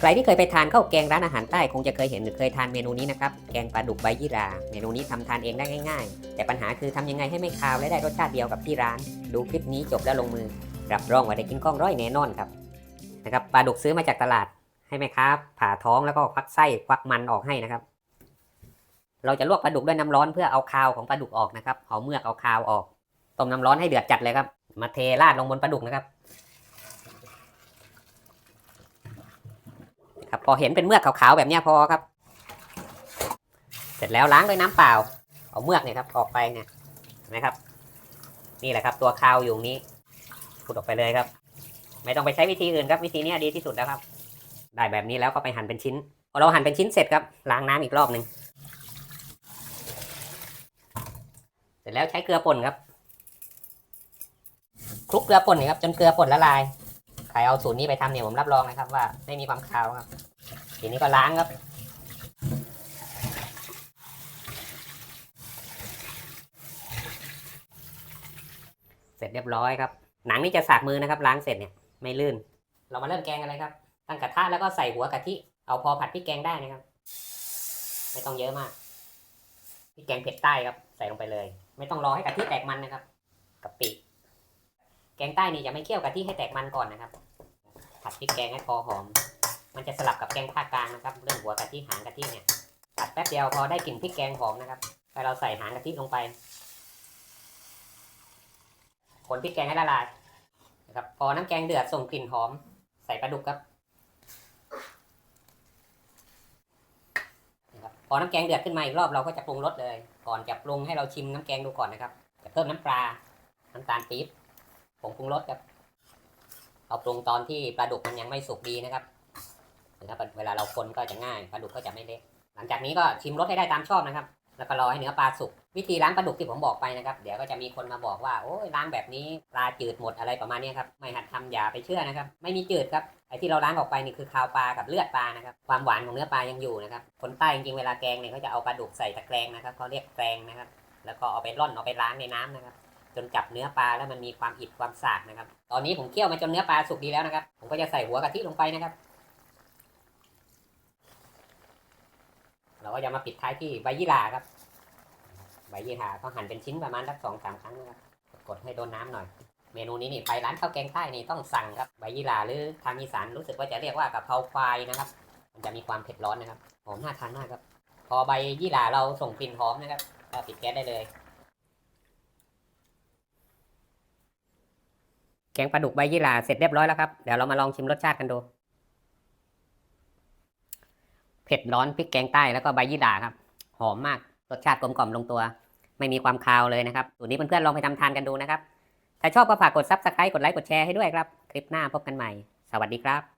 ใครที่เคยไปทานข้าวแกงร้านอาหารใต้คงจะเคยเห็นหรือเคยทานเมนูนี้นะครับ แกงปลาดุกใบยี่รา เมนูนี้ทำทานเองได้ง่ายๆ แต่ปัญหาคือทำยังไงให้ไม่คาวและได้รสชาติเดียวกับที่ร้าน ดูคลิปนี้จบแล้วลงมือ รับรองว่าได้กินก้องร้อยแน่นอนครับนะครับปลาดุกซื้อมาจากตลาดให้ไหมครับผ่าท้องแล้วก็ควักไส้ควักมันออกให้นะครับ เราจะลวกปลาดุกด้วยน้ำร้อนเพื่อเอาคาวของปลาดุกออกนะครับเอาเมือกเอาคาวออกต้มน้ำร้อนให้เดือดจัดเลยครับ มาเทราดลงบนปลาดุกนะครับ ครับพอเห็นเป็นเมือกขาวๆแบบนี้พอครับ เสร็จแล้วล้างด้วยน้ำเปล่า เอาเมือกเนี่ยครับออกไปเนี่ยนไหมครับ นี่แหละครับ ตัวคาวอยู่นี้พูดออกไปเลยครับ ไม่ต้องไปใช้วิธีอื่นครับวิธีนี้ดีที่สุดแล้วครับ ได้แบบนี้แล้วก็ไปหั่นเป็นชิ้นพอเราหั่นเป็นชิ้นเสร็จครับล้างน้ำอีกรอบหนึ่งเสร็จแล้วใช้เกลือป่นครับคลุกเกลือป่นนะครับจนเกลือป่นละลาย รเอาสูตรนี้ไปทำเนี่ยผมรับรองนะครับ ว่าไม่มีความคาวครับ ทีนี้ก็ล้างครับ เสร็จเรียบร้อยครับ หนังนี่จะสากมือนะครับ ล้างเสร็จเนี่ยไม่ลื่น เรามาเริ่มแกงกันเลยครับ ตั้งกระทะแล้วก็ใส่หัวกะทิ เอาพอผัดพริกแกงได้นะครับ ไม่ต้องเยอะมากพริกแกงเผ็ดใต้ครับ ใส่ลงไปเลย ไม่ต้องรอให้กะทิแตกมันนะครับกะปิแกงใต้นี่จะไม่เคี่ยวกะทิให้แตกมันก่อนนะครับ ผัดพริกแกงให้พอหอม มันจะสลับกับแกงภาคกลางนะครับ เรื่องหัวกะทิหางกะทิเนี่ยผัดแป๊บเดียวพอได้กลิ่นพริกแกงหอมนะครับไปเราใส่หางกะทิลงไปคนพริกแกงให้ละลายนะครับพอน้ำแกงเดือดส่งกลิ่นหอม ใส่ปลาดุกครับนะครับพอน้ำแกงเดือดขึ้นมาอีกรอบเราก็จะปรุงรสเลย ก่อนจะปรุงให้เราชิมน้ำแกงดูก่อนนะครับ จะเพิ่มน้ำปลา น้ำตาลปี๊บผงปรุงรสครับ เอาปรุงตอนที่ปลาดุกมันยังไม่สุกดีนะครับนะครับเวลาเราคนก็จะง่ายปลาดุกก็จะไม่เละหลังจากนี้ก็ชิมรสให้ได้ตามชอบนะครับ แล้วก็รอให้เนื้อปลาสุก วิธีล้างปลาดุกที่ผมบอกไปนะครับ เดี๋ยวก็จะมีคนมาบอกว่า โอ้ยล้างแบบนี้ปลาจืดหมดอะไรประมาณนี้ครับ ไม่หัดทำอย่าไปเชื่อนะครับ ไม่มีจืดครับ ไอ้ที่เราล้างออกไปนี่คือคาวปลากับเลือดปลานะครับ ความหวานของเนื้อปลายังอยู่นะครับ คนใต้จริงๆเวลาแกงเนี่ยเขาจะเอาปลาดุกใส่ตะแกรงนะครับเขาเรียกแกรงนะครับ แล้วก็เอาไปร่อนเอาไปล้างในน้ำนะครับ จนจับเนื้อปลาแล้วมันมีความอิดความสากนะครับ ตอนนี้ผมเคี่ยวมาจนเนื้อปลาสุกดีแล้วนะครับ ผมก็จะใส่หัวกะทิลงไปนะครับ เราก็จะมาปิดท้ายที่ใบยี่หร่าครับ ใบยี่หร่าก็หั่นเป็นชิ้นประมาณสักสองสามครั้งนะครับ กดให้โดนน้ำหน่อย เมนูนี้นี่ไปร้านข้าวแกงใต้นี่ต้องสั่งครับ ใบยี่หร่าหรือทางอีสานรู้สึกว่าจะเรียกว่ากะเพราควายนะครับ มันจะมีความเผ็ดร้อนนะครับ หอมน่าทานมากครับ พอใบยี่หร่าเราส่งกลิ่นหอมนะครับก็ปิดแก๊สได้เลย แกงปลาดุกใบยี่หร่าเสร็จเรียบร้อยแล้วครับ เดี๋ยวเรามาลองชิมรสชาติกันดู เผ็ดร้อนพริกแกงใต้แล้วก็ใบยี่หร่าครับ หอมมาก รสชาติกลมกล่อมลงตัว ไม่มีความคาวเลยนะครับสูตรนี้เพื่อนๆลองไปทำทานกันดูนะครับ ถ้าชอบก็ฝากกดซับสไครต์กดไลค์กดแชร์ให้ด้วยครับ คลิปหน้าพบกันใหม่ สวัสดีครับ